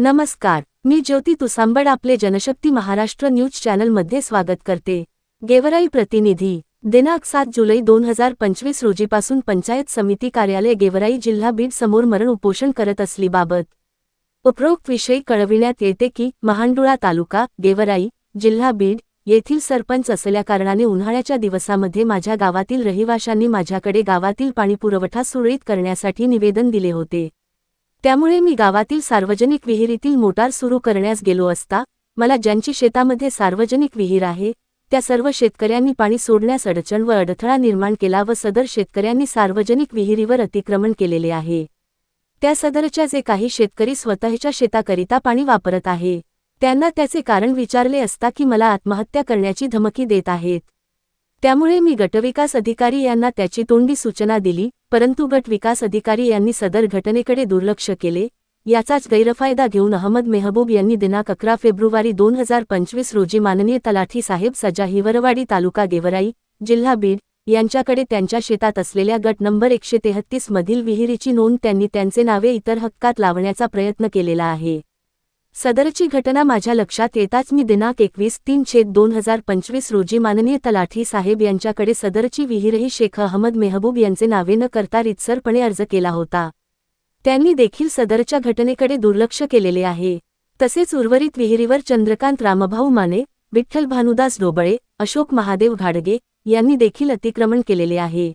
नमस्कार मी ज्योती तुसांबड आपले जनशक्ती महाराष्ट्र न्यूज चॅनलमध्ये स्वागत करते. गेवराई प्रतिनिधी दिनांक सात जुलै दोन हजार पंचवीस रोजीपासून पंचायत समिती कार्यालय गेवराई जिल्हा बीड समोर मरण उपोषण करत असलीबाबत उपरोक्त विषयी कळविण्यात येते की महांडुळा तालुका गेवराई जिल्हा बीड येथील सरपंच असल्याकारणाने उन्हाळ्याच्या दिवसामध्ये माझ्या गावातील रहिवाशांनी माझ्याकडे गावातील पाणीपुरवठा सुरळीत करण्यासाठी निवेदन दिले होते. त्यामुळे मी गावातील सार्वजनिक विहिरीतील मोटार सुरू करण्यास गेलो असता मला ज्यांची शेतामध्ये सार्वजनिक विहीर आहे त्या सर्व शेतकऱ्यांनी पाणी सोडण्यास अडचण व अडथळा निर्माण केला व सदर शेतकऱ्यांनी सार्वजनिक विहिरीवर अतिक्रमण केलेले आहे. त्या सदरच्या जे काही शेतकरी स्वतःच्या शेताकरिता पाणी वापरत आहे त्यांना त्याचे कारण विचारले असता की मला आत्महत्या करण्याची धमकी देत आहेत. त्यामुळे मी गटविकास अधिकारी यांना त्याची तोंडी सूचना दिली परंतु गट विकास अधिकारी यांनी सदर घटनेकडे दुर्लक्ष केले याचाच गैरफायदा घेऊन अहमद मेहबूब यांनी दिनांक अकरा फेब्रुवारी दोन हजार पंचवीस रोजी माननीय तलाठी साहेब सजा हिवरवाडी तालुका गेवराई जिल्हा बीड यांच्याकडे त्यांच्या शेतात असलेल्या गट नंबर एकशे तेहत्तीस मधील विहिरीची नोंद त्यांनी त्यांचे नावे इतर हक्कात लावण्याचा प्रयत्न केलेला आहे. सदरची घटना माझ्या लक्षात येताच मी दिनांक एकवीस तीन छेद दोन हजार पंचवीस रोजी माननीय तलाठी साहेब यांच्याकडे सदरची विहीरही शेख अहमद मेहबूब यांचे नावे न करता रितसरपणे अर्ज केला होता. त्यांनी देखील सदरच्या घटनेकडे दुर्लक्ष केलेले आहे. तसेच उर्वरित विहिरीवर चंद्रकांत रामभाऊ माने विठ्ठल भानुदास डोबळे अशोक महादेव घाडगे यांनी देखील अतिक्रमण केलेले आहे.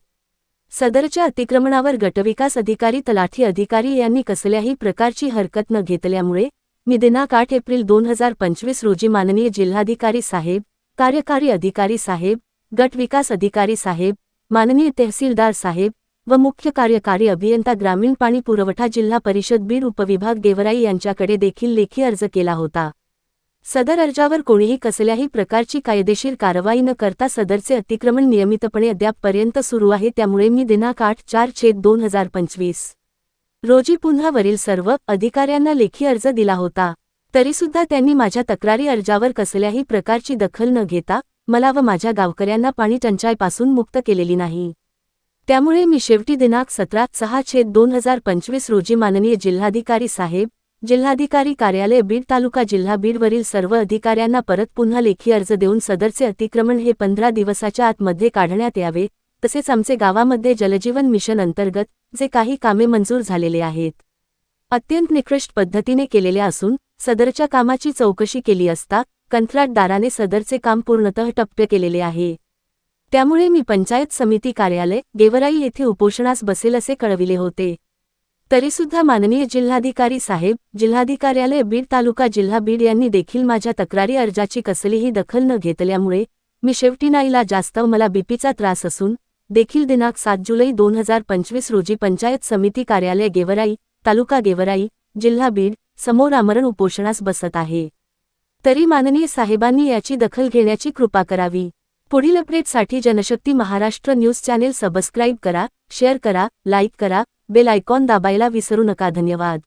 सदरच्या अतिक्रमणावर गटविकास अधिकारी तलाठी अधिकारी यांनी कसल्याही प्रकारची हरकत न घेतल्यामुळे मी दिनांक आठ एप्रिल दोन हजार पंचवीस रोजी माननीय जिल्हाधिकारी साहेब कार्यकारी अधिकारी साहेब गट विकास अधिकारी साहेब माननीय तहसीलदार साहेब व मुख्य कार्यकारी अभियंता ग्रामीण पाणी पुरवठा जिल्हा परिषद बीड उपविभाग देवराई यांच्याकडे देखील लेखी अर्ज केला होता. सदर अर्जावर कोणीही कसल्याही प्रकारची कायदेशीर कारवाई न करता सदरचे अतिक्रमण नियमितपणे अद्यापपर्यंत सुरू आहे त्यामुळे मी दिनांक आठ चार छेद दोन हजार पंचवीस रोजी पुन्हा वरील सर्व अधिकाऱ्यांना लेखी अर्ज दिला होता. तरीसुद्धा त्यांनी माझ्या तक्रारी अर्जावर कसल्याही प्रकारची दखल न घेता मला व माझ्या गावकऱ्यांना पाणी टंचाईपासून मुक्त केलेली नाही. त्यामुळे मी शेवटी दिनांक सतरा सहा छेद दोन हजार पंचवीस रोजी माननीय जिल्हाधिकारी साहेब जिल्हाधिकारी कार्यालय बीड तालुका जिल्हा बीडवरील सर्व अधिकाऱ्यांना परत पुन्हा लेखी अर्ज देऊन सदरचे अतिक्रमण हे पंधरा दिवसाच्या आतमध्ये काढण्यात यावे तसेच आमचे गावामध्ये जलजीवन मिशन अंतर्गत जे काही कामे मंजूर झालेले आहेत अत्यंत निकृष्ट पद्धतीने केलेल्या असून सदरच्या कामाची चौकशी केली असता कंत्राटदाराने सदरचे काम पूर्णतः टप्प्य केलेले आहे. त्यामुळे मी पंचायत समिती कार्यालय गेवराई येथे उपोषणास बसेल असे कळविले होते. तरीसुद्धा माननीय जिल्हाधिकारी साहेब जिल्हाधिकार्यालय बीड तालुका जिल्हा बीड यांनी देखील माझ्या तक्रारी अर्जाची कसलीही दखल न घेतल्यामुळे मी शेवटी नाईला जास्त मला बीपीचा त्रास असून देखील दिनांक सात जुलै दोन हजार पंचवीस रोजी पंचायत समिती कार्यालय गेवराई तालुका गेवराई जिल्हा बीड समोर आमरण उपोषणास बसत आहे. तरी माननीय साहेबांनी याची दखल घेण्याची कृपा करावी. पुढील अपडेटसाठी Janshakti Maharashtra news channel subscribe करा शेअर करा लाईक करा बेल आयकॉन दाबायला विसरू नका. धन्यवाद.